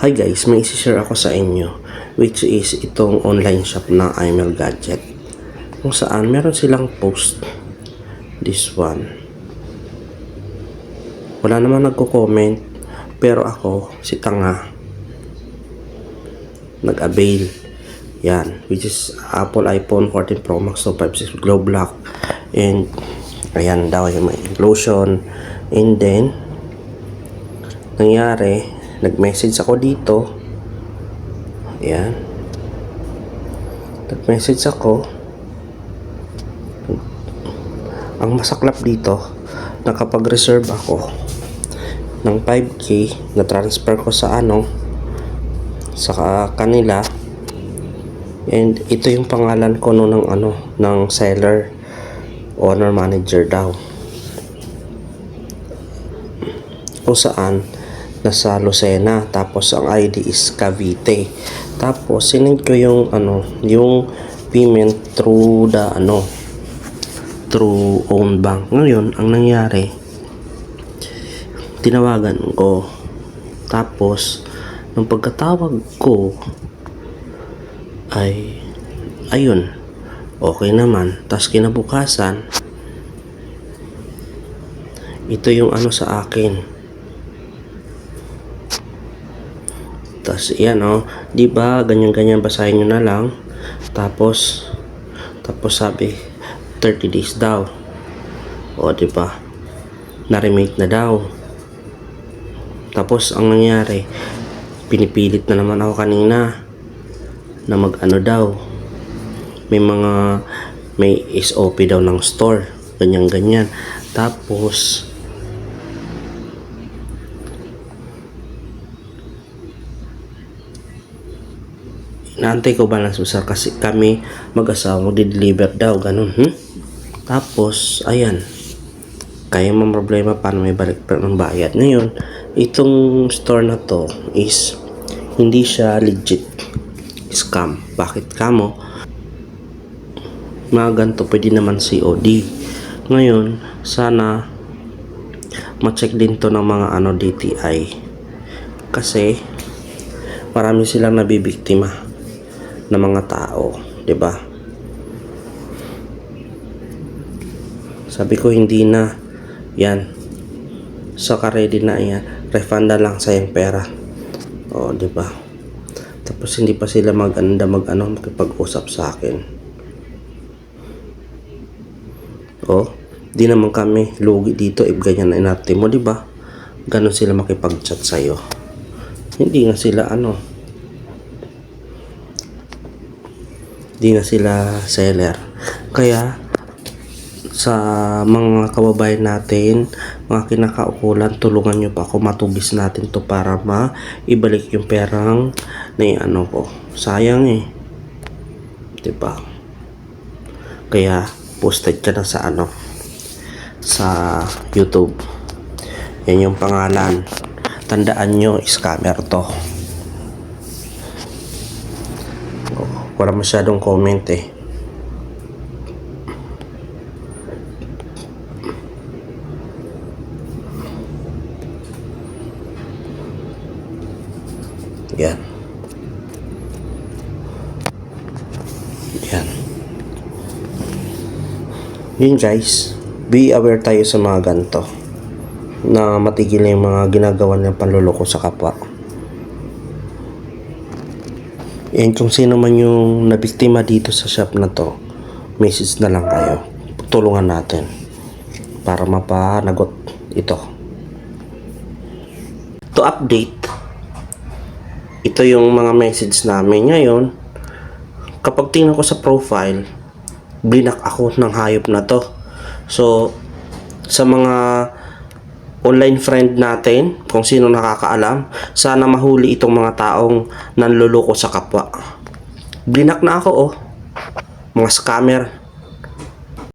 Hi guys, may isi-share ako sa inyo which is itong online shop na iMail Gadget. Kung saan meron silang post. This one. Wala naman nagko-comment pero ako si Tanga nag-avail. Yan which is Apple iPhone 14 Pro Max 256 Glow Black. And ayan daw yung may lotion. And then nangyari nag-message ako dito. Ayan. Nag-message ako. Ang masaklap dito nakapag-reserve ako ng 5k na transfer ko sa ano sa kanila. And ito yung pangalan ko no ng ano ng seller owner manager daw. Kung saan nasa Lucena tapos ang ID is Cavite. Tapos sinend ko yung ano yung payment through the ano through own bank. Ngayon ang nangyari tinawagan ko. Tapos nung pagkatawag ko ay ayun okay naman. Tapos kinabukasan ito yung ano sa akin Tapos, yan oh. Di ba ganyan-ganyan basahin nyo na lang. Tapos, tapos sabi, 30 days daw. O, di ba? Na-remake na daw. Tapos, ang nangyari, pinipilit na naman ako kanina na mag-ano daw. May mga, may SOP daw ng store. Ganyan-ganyan. Tapos, Naantay ko balance sir kasi kami mag-asawa di-deliver daw ganun hmm? tapos ayan. Kaya mo problema paano may balik pa ng bayad? Ngayon itong store na to is hindi siya legit scam. Bakit kamo mga ganito pwede naman COD ngayon sana ma-check din to ng mga ano DTI kasi marami silang nabibiktima ng mga tao, 'di ba? Sabi ko hindi na. Yan. So ka-ready na yan. Refund na lang sa yung pera. O, 'di ba? Tapos hindi pa sila maganda mag-ano makipag-usap sa akin. O, di naman kami lugi dito if ganyan na inarte mo, 'di ba? Ganon sila makipag-chat sa iyo. Hindi nga sila ano, di na sila seller. Kaya sa mga kababayan natin, mga kinakaukulan, tulungan nyo pa ako matubis natin to para maibalik yung perang na ano ko. Sayang eh. ba? Kaya posted ka na sa ano sa YouTube. Yan yung pangalan. Tandaan nyo, scammer to. Wala masyadong comment eh. Yan. Yan. Yun guys. Be aware tayo sa mga ganito na matigil yung mga ginagawa ng panluloko sa kapwa And kung sino man yung nabiktima dito sa shop na to, message na lang kayo. Tulungan natin para mapanagot ito. To update, ito yung mga message namin ngayon. Kapag tingnan ko sa profile, blinak ako ng hayop na to. So, sa mga online friend natin, kung sino nakakaalam, sana mahuli itong mga taong nanluloko sa kapwa. Blinak na ako oh. Mga scammer.